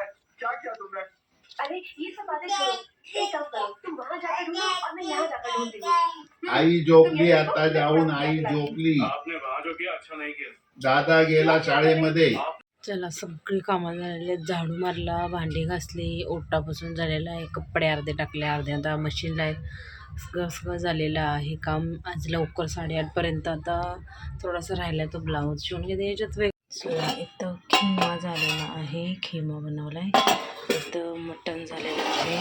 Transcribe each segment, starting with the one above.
है क्या किया तुमने अरे ये सब बातें छोड़ो एक काम करो तुम वहाँ जाकर ढूंढो और मैं यहाँ जाकर ढूंढती हूँ। आई झोपली आता जाऊन आई झोपली आपने वहाँ जो किया अच्छा नहीं किया। दादा गेला शाळेमध्ये। चला सगळी कामं झालेली आहेत झाडू मारला भांडी घासली ओटापासून झालेलं आहे कपडे अर्धे टाकले अर्धे आता मशीनला आहेत. सगळं सगळं झालेलं आहे काम आज लवकर साडेआठपर्यंत आता थोडासा राहिला तो ब्लाऊज शिवून घेते याच्यात वेग सो इथं खिमा झालेला आहे. खिमा बनवला आहे इथं मटण झालेलं आहे.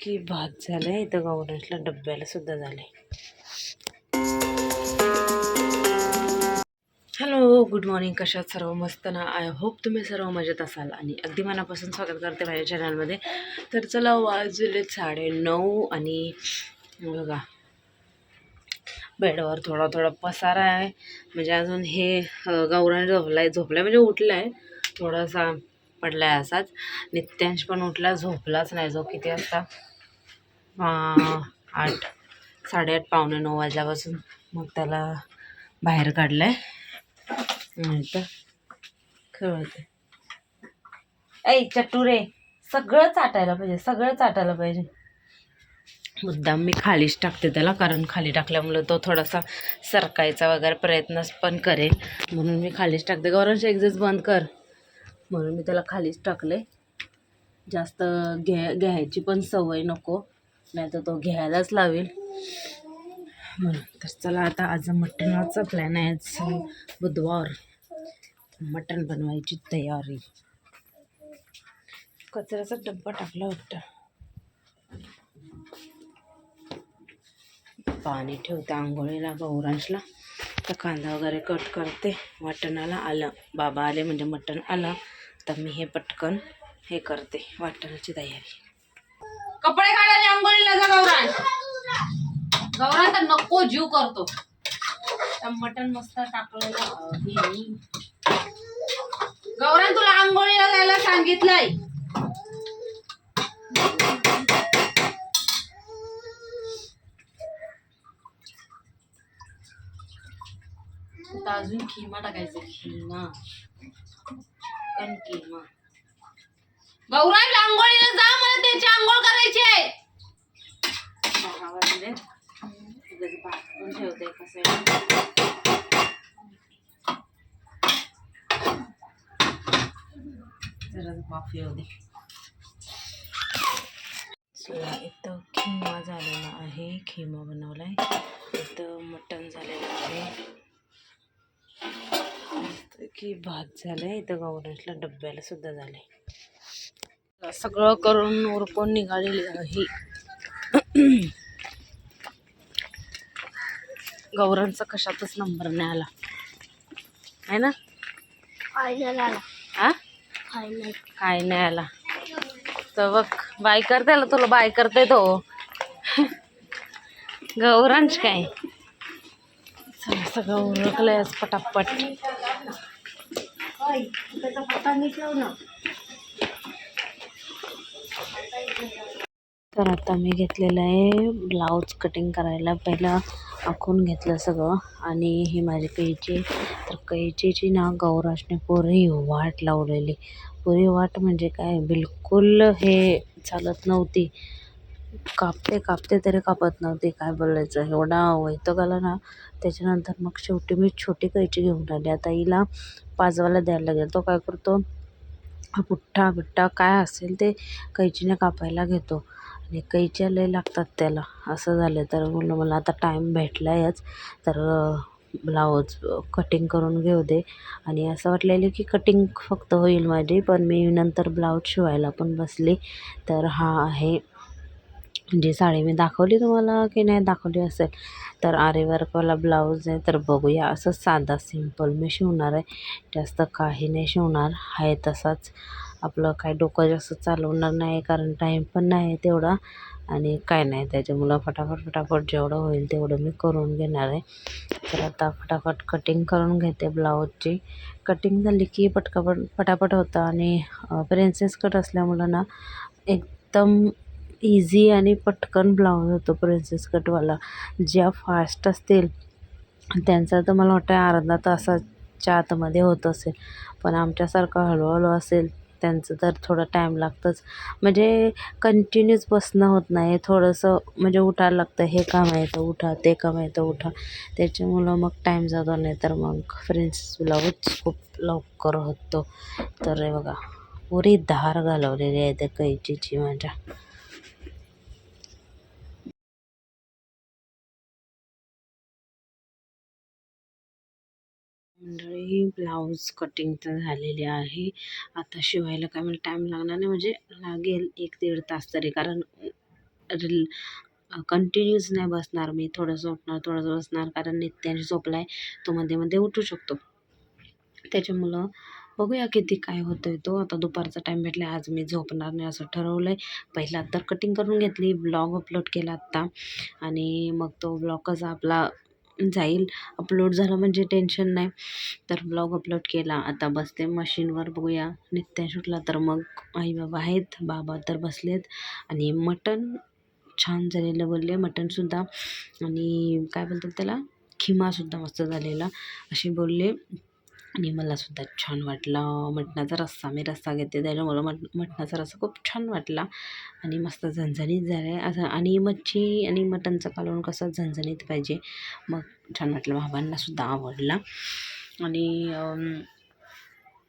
की भात झालं आहे इथं गौरसला डब्याला सुद्धा झालं आहे हॅलो गुड मॉर्निंग कशात सर्व? मस्त ना? आय होप तुम्ही सर्व मजेत असाल. आणि अगदी मनापासून स्वागत करते माझ्या चॅनलमध्ये तर चला वाजले साडे नऊ आणि बघा बेडवर थोडा थोडा पसारा आहे. म्हणजे अजून हे गौराने झोपला आहे झोपला म्हणजे उठला आहे थोडासा पडला आहे असाच. नित्यांश पण उठला झोपलाच नाही जो किती वाजता. आठ साडेआठ पावणे नऊ वाजल्यापासून मग त्याला बाहेर काढलं आहे तर खेळते ऐ चट्टू रे सगळं चाटायला पाहिजे सगळं चाटायला पाहिजे. मुद्दाम मी खालीच टाकते त्याला कारण खाली टाकल्यामुळं तो थोडासा सरकायचा वगैरे प्रयत्न पण करेल. म्हणून मी खालीच टाकते. गौरंश एक्झेस बंद कर. म्हणून मी त्याला खालीच टाकले. जास्त घ्या घ्यायची पण सवय नको नाही तर तो घ्यायलाच लावेल. म्हणून तर चला आता आज मटणाचा प्लॅन आहे. आज बुधवार. मटण बनवायची तयारी. कचऱ्याचा डब्बा टाकला वाटतं. पाणी ठेवते. आंघोळीला गौरांशला. तर कांदा वगैरे कट करते. वाटणाला आलं बाबा आले म्हणजे मटण आलं. तर मी हे पटकन हे करते वाटणाची तयारी. कपडे काढायला आंघोळीला जा गौरांश. गौरांश तर नको जीव करतो. तर मटण मस्त टाकलेलं आहे. गौरांश तुला आंघोळीला जायला सांगितलंय. खिमा टाकायचं खिमा. पण किमा गौरांश आंघोळीला जा मला त्याची आंघोळ करायची आहे. वाजले ठेवते कसं जरा कॉफी येऊ इथं खिमा झालेला आहे. खिमा बनवला आहे इथं मटण झालेलं आहे. की भात झालं आहे इथं गौरसला डब्याला सुद्धा झाले सगळं करून उरकून निघालेली आहे. गौरांचा कशातच नंबर नाही आला. आहे ना? आला. हा काय नाही आला. तर बघ बाय करते ना तुला बाय करते तो. गौरांश काय? सगळं उरकलंय आज त्याचा पत्ता नीट लाव ना तर आता मी घेतलेलं आहे ब्लाऊज कटिंग करायला. पहिलं आखून घेतलं सगळं आणि ही माझी कैची. तर कैचीची ना गौराशने पुरी वाट लावलेली. पुरी वाट म्हणजे काय? बिलकुल हे चालत नव्हती. कापते कापते तरी कापत नव्हती. काय बोलायचं? एवढा वैताग आला ना त्याच्यानंतर मग शेवटी मी छोटी कैची घेऊन आली. आता हिला पाजवायला द्यायला लागेल. तो काय करतो? पुठ्ठा बिठ्ठा काय असेल ते कैचीने कापायला घेतो. आणि कैच्या लय लागतात त्याला. असं झालं तर म्हणलं मला आता टाईम भेटला आहेच तर ब्लाऊज कटिंग करून घेऊ दे. आणि असं वाटलेलं की कटिंग फक्त होईल माझी पण मी नंतर ब्लाऊज शिवायला पण बसली. तर हा आहे जी साडी मी दाखवली तुम्हाला की नाही दाखवली असेल तर आरेवर्कवाला ब्लाऊज आहे. तर बघूया असं साधा सिंपल मी शिवणार आहे. जास्त काही नाही शिवणार आहे तसाच. आपलं काय डोकं जास्त चालवणार नाही कारण टाईम पण नाही तेवढा. आणि काय नाही त्याच्यामुळं फटाफट फटाफट जेवढं होईल तेवढं मी करून घेणार आहे. तर आता फटाफट कटिंग करून घेते ब्लाऊजची कटिंग झाली की पटकापट पटापट होतं. आणि प्रिन्सेस कट असल्यामुळं ना एकदम इझी आणि पटकन ब्लाऊज होतो प्रिन्सेस कटवाला ज्या फास्ट असतील त्यांचा तर मला वाटतं अर्धा तासाच्या आतमध्ये होत असेल. पण आमच्यासारखं हळूहळू असेल त्यांचं तर थोडं टाईम लागतंच. म्हणजे कंटिन्यूच बसणं होत नाही. थोडंसं म्हणजे उठायला लागतं. हे काम आहे तर उठा ते काम आहे तर उठा. त्याच्यामुळं मग टाईम जातो नाही तर मग फ्रेंड्स ब्लाऊज खूप लवकर होतो. तर हे बघा पुरी धार घालवलेली आहे त्या कैचीची माझ्या. मंडळी ब्लाऊज कटिंग तर झालेली आहे. आता शिवायला काय मला टाईम लागणार नाही म्हणजे लागेल एक दीड तास तरी कारण कंटिन्यूच नाही बसणार मी. थोडं झोपणार थोडं बसणार कारण नित्याने झोपला आहे तो मध्ये मध्ये उठू शकतो. त्याच्यामुळं बघूया किती काय होतं आहे तो. आता दुपारचा टाईम भेटला आज मी झोपणार नाही असं ठरवलं आहे पहिला तर कटिंग करून घेतली ब्लॉग अपलोड केला आत्ता. आणि मग तो ब्लॉग कसा आपला जाईल. अपलोड झालं म्हणजे टेन्शन नाही. तर ब्लॉग अपलोड केला. आता बसते मशीनवर बघूया. नित्या सुटला तर मग आई बाबा आहेत बाबा तर बसलेत. आणि मटण छान झालेलं बोलले. मटणसुद्धा आणि काय बोलतात त्याला? खिमासुद्धा मस्त झालेला. असे बोलले. आणि मलासुद्धा छान वाटला. मटणाचा रस्सा मी रस्सा घेते त्याच्यामुळं मट मटणाचा रस्सा खूप छान वाटला. आणि मस्त झणझणीत झाला. आहे असं आणि मच्छी आणि मटणचं कालवण कसं झणझणीत पाहिजे मग छान वाटलं. बाबांनासुद्धा आवडला. आणि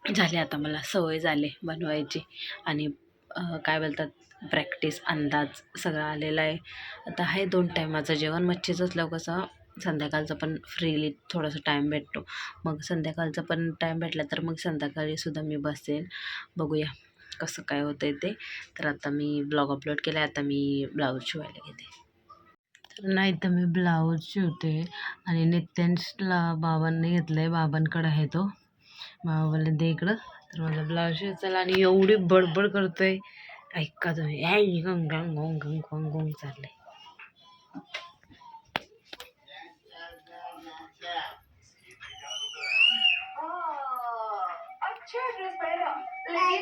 झाले आता मला सवय झाले बनवायची. आणि काय बोलतात प्रॅक्टिस अंदाज सगळा आलेला आहे. आता आहे दोन टायमाचं जेवण. मच्छीचंच लव कसं संध्याकाळचं पण फ्रीली थोडासा टाईम भेटतो. मग संध्याकाळचा पण टाईम भेटला तर मग संध्याकाळीसुद्धा मी बसेन. बघूया कसं काय होतं आहे ते. तर आता मी ब्लॉग अपलोड केला आहे आता मी ब्लाऊज शिवायला घेते तर नाही तर मी ब्लाऊज शिवते. आणि नित्यांशला बाबांनी घेतलं आहे बाबांकडं आहे तो. बाबा बोलले दे इकडं. तर माझा ब्लाऊज शिवायचा आणि एवढी बडबड करतो आहे ऐका तुम्ही. ऐ गंग गंग गोंग गंग गोंग गोंग आहे आई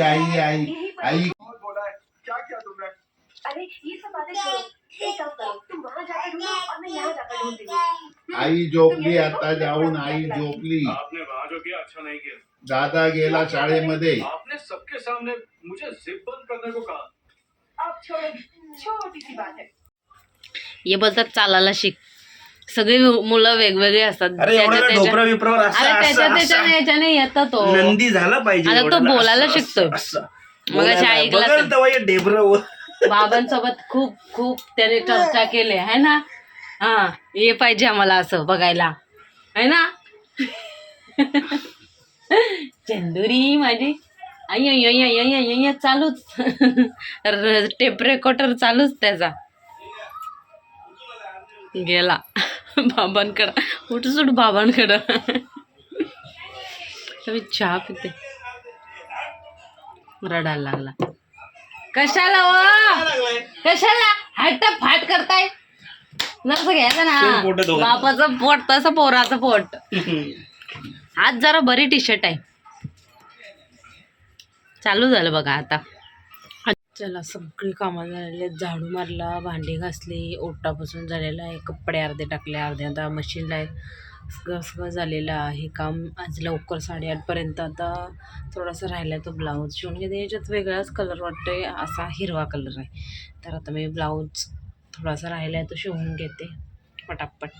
आई आई आई. क्या किया तुमने? अरे ये सब बातें छोड़ो एक काम करो तुम वहाँ जाकर ढूंढो और मैं यहाँ जाकर ढूंढ दूंगी आई झोपली आता जाऊन आई झोपली। आपने वहाँ जो किया अच्छा नहीं किया। दादा गेला शाळेमध्ये। आपने सबके सामने मुझे जिप बंद करने को कहा। अब छोड़ो छोटी सी बात है। बोलतात चालायला शिक। सगळी मुलं वेगवेगळी असतात. अरे एवढा त्याच्या- ढोपरा बिपरावर अरे असा त्याच्या असा त्याच्याने असा. याच्याने येतं तो. नंदी झाला पाहिजे आता तो. बोलायला असं- शिकतोय. असं- बोलायला. ऐकलं बघल असेल. तेव्हा हे ढेबरं. बाबांसोबत खूप खूप त्याने चर्चा केली. आहे ना? हा ये पाहिजे आम्हाला असं बघायला. आहे ना? चंदुरी माझी. आई आई आई आई आई आई आई चालूच. टेप रेकॉर्डर चालूच त्याचा. गेला. बाबांकडं उठ सुट बाबांकडं मी चहा पिते. रडायला लागला. कशाला व कशाला? हट्ट फाट करताय? नसं घ्यायचं ना. बापाचं पोट तसं पोराचं पोट. आज जरा बरी टी शर्ट आहे. चालू झालं बघा आता. चला सगळी कामं झालेली आहेत. झाडू मारला भांडी घासली ओटापासून झालेलं आहे. कपडे अर्धे टाकले अर्धे आता मशीनला आहे सगळं सगळं झालेलं आहे. काम आज लवकर साडेआठपर्यंत आता थोडासा राहिला आहे तो ब्लाऊज शिवून घेते. याच्यात वेगळाच कलर वाटतोय. असा हिरवा कलर आहे. तर आता मी ब्लाऊज थोडासा राहिला आहे तो शिवून घेते. पटापट.